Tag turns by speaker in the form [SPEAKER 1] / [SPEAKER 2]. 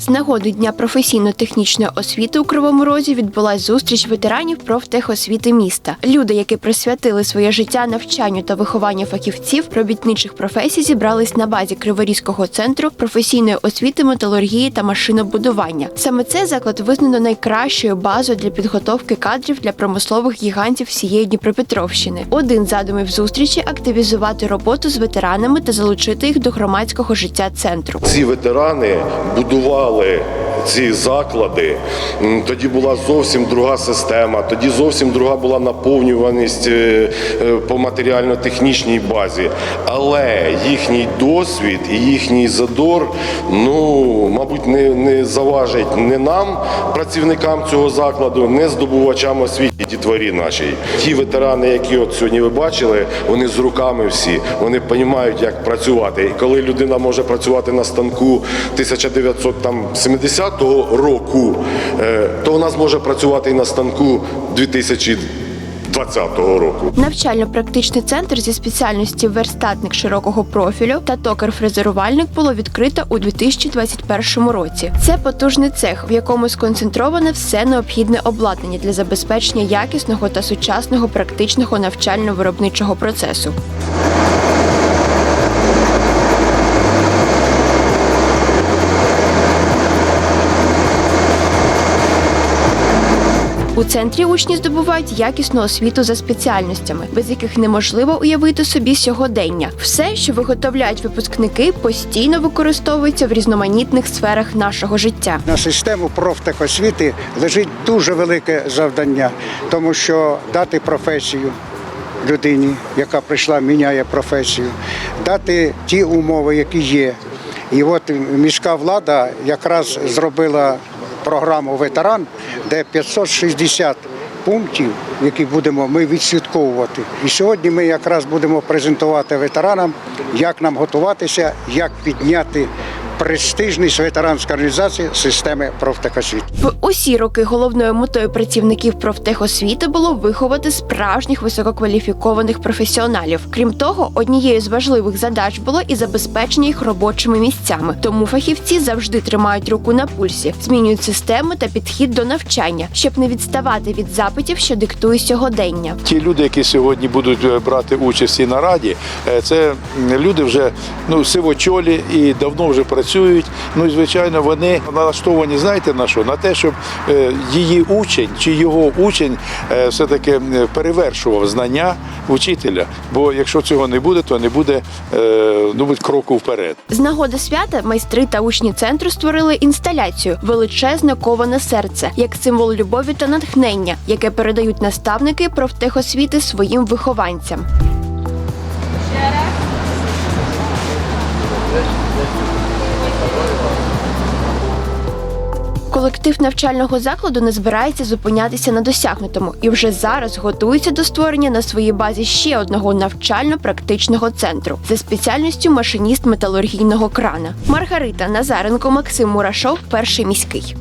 [SPEAKER 1] З нагоди Дня професійно-технічної освіти у Кривому Розі відбулась зустріч ветеранів профтехосвіти міста. Люди, які присвятили своє життя навчанню та вихованню фахівців робітничих професій, зібрались на базі Криворізького центру професійної освіти металургії та машинобудування. Саме цей заклад визнано найкращою базою для підготовки кадрів для промислових гігантів всієї Дніпропетровщини. Один задумів зустрічі активізувати роботу з ветеранами та залучити їх до громадського життя центру.
[SPEAKER 2] Ці ветерани будували Holy. Ці заклади. Тоді була зовсім друга система, тоді зовсім друга була наповнюваність е, е, по матеріально-технічній базі. Але їхній досвід і їхній задор, ну, мабуть, не, не заважить не нам, працівникам цього закладу, не здобувачам освіти дітворі нашій. Ті ветерани, які от сьогодні ви бачили, вони з руками всі, вони розуміють, як працювати. І коли людина може працювати на станку 1970 року, е, то вона зможе працювати і на станку 2020 року.
[SPEAKER 1] Навчально-практичний центр зі спеціальності верстатник широкого профілю та токар-фрезерувальник було відкрито у 2021 році. Це потужний цех, в якому сконцентроване все необхідне обладнання для забезпечення якісного та сучасного практичного навчально-виробничого процесу. У центрі учні здобувають якісну освіту за спеціальностями, без яких неможливо уявити собі сьогодення. Все, що виготовляють випускники, постійно використовується в різноманітних сферах нашого життя.
[SPEAKER 3] На систему профтехосвіти лежить дуже велике завдання, тому що дати професію людині, яка прийшла, міняє професію, дати ті умови, які є. І от міська влада якраз зробила програму ветеран, де 560 пунктів, які будемо ми відслідковувати. І сьогодні ми якраз будемо презентувати ветеранам, як нам готуватися, як підняти престижність ветеранської організації системи профтехосвіти.
[SPEAKER 1] В усі роки головною метою працівників профтехосвіти було виховати справжніх висококваліфікованих професіоналів. Крім того, однією з важливих задач було і забезпечення їх робочими місцями. Тому фахівці завжди тримають руку на пульсі, змінюють систему та підхід до навчання, щоб не відставати від запитів, що диктує сьогодення.
[SPEAKER 4] Ті люди, які сьогодні будуть е, брати участь цій нараді, е, це люди вже ну сивочолі і давно вже працюють. Ну і звичайно, вони налаштовані, знаєте на що? На те, щоб е, її учень чи його учень е, все-таки перевершував знання вчителя. Бо якщо цього не буде, то не буде е, ну, будь кроку вперед.
[SPEAKER 1] З нагоди свята майстри та учні центру створили інсталяцію Величезне коване серце як символ любові та натхнення, яке передають наставники профтехосвіти своїм вихованцям. Колектив навчального закладу не збирається зупинятися на досягнутому і вже зараз готується до створення на своїй базі ще одного навчально-практичного центру за спеціальністю машиніст металургійного крана. Маргарита Назаренко, Максим Мурашов, перший міський.